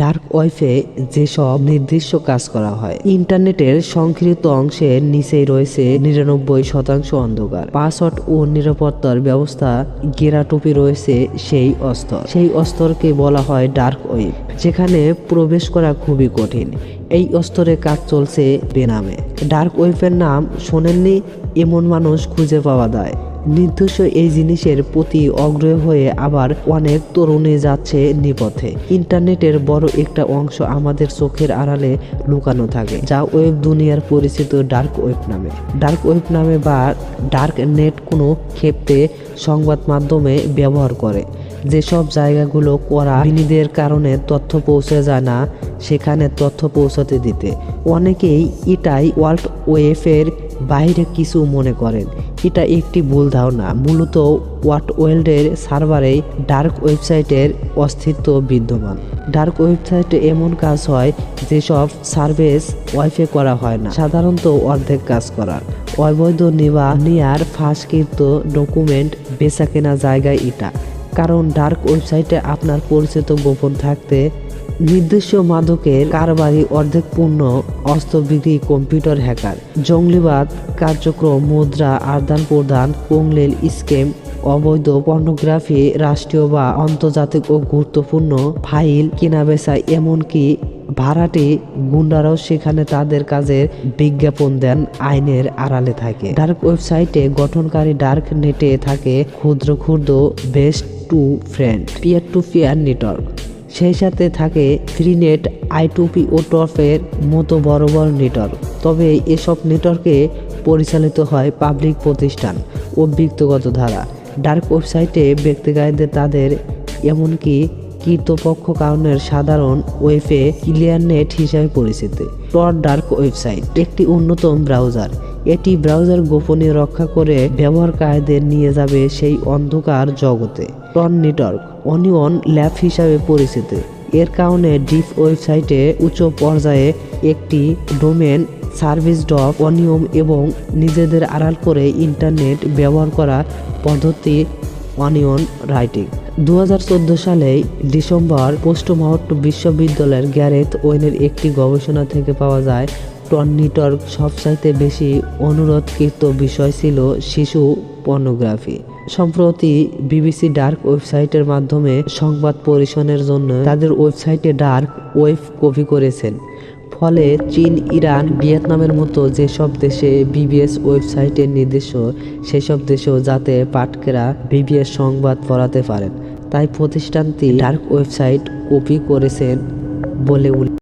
Dark ওয়েফে যেসব নির্দিষ্ট কাজ করা হয়, ইন্টারনেটের সংক্ষিপ্ত অংশের নিচেই রয়েছে নিরানব্বই শতাংশ অন্ধকার। পাসওয়ার্ড ও নিরাপত্তার ব্যবস্থা গেরাটুপি রয়েছে সেই অস্তর। সেই অস্তরকে বলা হয় ডার্ক ওয়েব যেখানে প্রবেশ করা খুবই কঠিন। এই অস্তরে কাজ চলছে বেনামে। ডার্ক ওয়েবের নাম শোনেননি, এমন মানুষ খুঁজে পাওয়া যায়। নির্দিষ্ট এই জিনিসের প্রতি অগ্রহ হয়ে আবার অনেক তরুণী যাচ্ছে নিপথে। ইন্টারনেটের বড় একটা অংশ আমাদের চোখের আড়ালে লুকানো থাকে, যা ওয়েব দুনিয়ার পরিচিত ডার্ক ওয়েব নামে। ডার্ক ওয়েব নামে বা ডার্ক নেট কোনো ক্ষেত্রে সংবাদ মাধ্যমে ব্যবহার করে। যেসব জায়গাগুলো করা বিনিদের কারণে তথ্য পৌঁছে যায় না, সেখানে তথ্য পৌঁছাতে দিতে। অনেকেই এটাই ওয়ার্ল্ড ওয়েফের বাইরে কিছু মনে করেন। এটা একটি ভুল ধারণা। মূলত ওয়াট ওয়েল্ডের সার্ভারে ডার্ক ওয়েবসাইটের অস্তিত্ব বিদ্যমান। ডার্ক ওয়েবসাইটে এমন কাজ হয় যেসব সার্ভিস ওয়াইফে করা হয় না। সাধারণত অর্ধেক কাজ করা। অবৈধ নিবা নেয়ার ফাঁসকৃত ডকুমেন্ট বেচা কেনা জায়গায় এটা। কারণ ডার্ক ওয়েবসাইটে আপনার পরিচিত গোপন থাকতে নির্দিষ্ট মাদকের কারবারি অর্ধেক পূর্ণ অস্ত্র বিক্রি কম্পিউটার হ্যাকার। জঙ্গলিবাদ কার্যক্রম, মুদ্রা, আদান প্রদান, কোংলেল স্কেম অবৈধ পর্নোগ্রাফি, রাষ্ট্রীয় বা আন্তর্জাতিক ও গুরুত্বপূর্ণ ফাইল কেনাবেচা, এমনকি ভাড়াটি গুন্ডারাও সেখানে তাদের কাজের বিজ্ঞাপন দেন আইনের আড়ালে থাকে। ডার্ক ওয়েবসাইটে গঠনকারী ডার্ক নেটে থাকে ক্ষুদ্র ক্ষুদ্র best to friend, peer to peer network. সেই সাথে থাকে ফ্রিনেট আইটুপি ও টফের মতো বড় বড় নেটওয়ার্ক। তবে এসব নেটওয়ার্কে পরিচালিত হয় পাবলিক প্রতিষ্ঠান ও ব্যক্তিগত ধারা। ডার্ক ওয়েবসাইটে ব্যক্তিগায়দের তাদের এমনকি কৃতপক্ষ কারণের সাধারণ ওয়েবে ক্লিয়ার নেট হিসাবে পরিচিত। টর ডার্ক ওয়েবসাইট একটি অন্যতম ব্রাউজার। এটি ব্রাউজার গোপনে রক্ষা করে ব্যবহারকারীদের নিয়ে যাবে সেই অন্ধকার জগতে। টন নেটওয়ার্ক, অনিয়ন ল্যাব হিসাবে পরিচিত। এর কারণে ডিপ ওয়েবসাইটে উচ্চ পর্যায়ে একটি ডোমেন সার্ভিস ডক অনিয়ম এবং নিজেদের আড়াল করে ইন্টারনেট ব্যবহার করা পদ্ধতি অনিয়ন রাইটিং। দু হাজার চোদ্দ সালে ডিসেম্বর পোস্টমার্ট বিশ্ববিদ্যালয়ের গ্যারেথ ওয়েনের একটি গবেষণা থেকে পাওয়া যায় টন নেটওয়ার্ক সবচাইতে বেশি অনুরোধকৃত বিষয় ছিল শিশু পর্নোগ্রাফি। সম্প্রতি বিবিসি ডার্ক ওয়েবসাইটের মাধ্যমে সংবাদ পরিবেশনের জন্য তাদের ওয়েবসাইটে ডার্ক ওয়েব কপি করেছেন। ফলে চীন, ইরান, ভিয়েতনামের মতো যেসব দেশে বিবিএস ওয়েবসাইটের নির্দেশ, সেসব দেশেও যাতে পাঠকেরা বিবিএস সংবাদ পড়াতে পারেন। তাই প্রতিষ্ঠানটি ডার্ক ওয়েবসাইট কপি করেছেন বলে উল্লেখ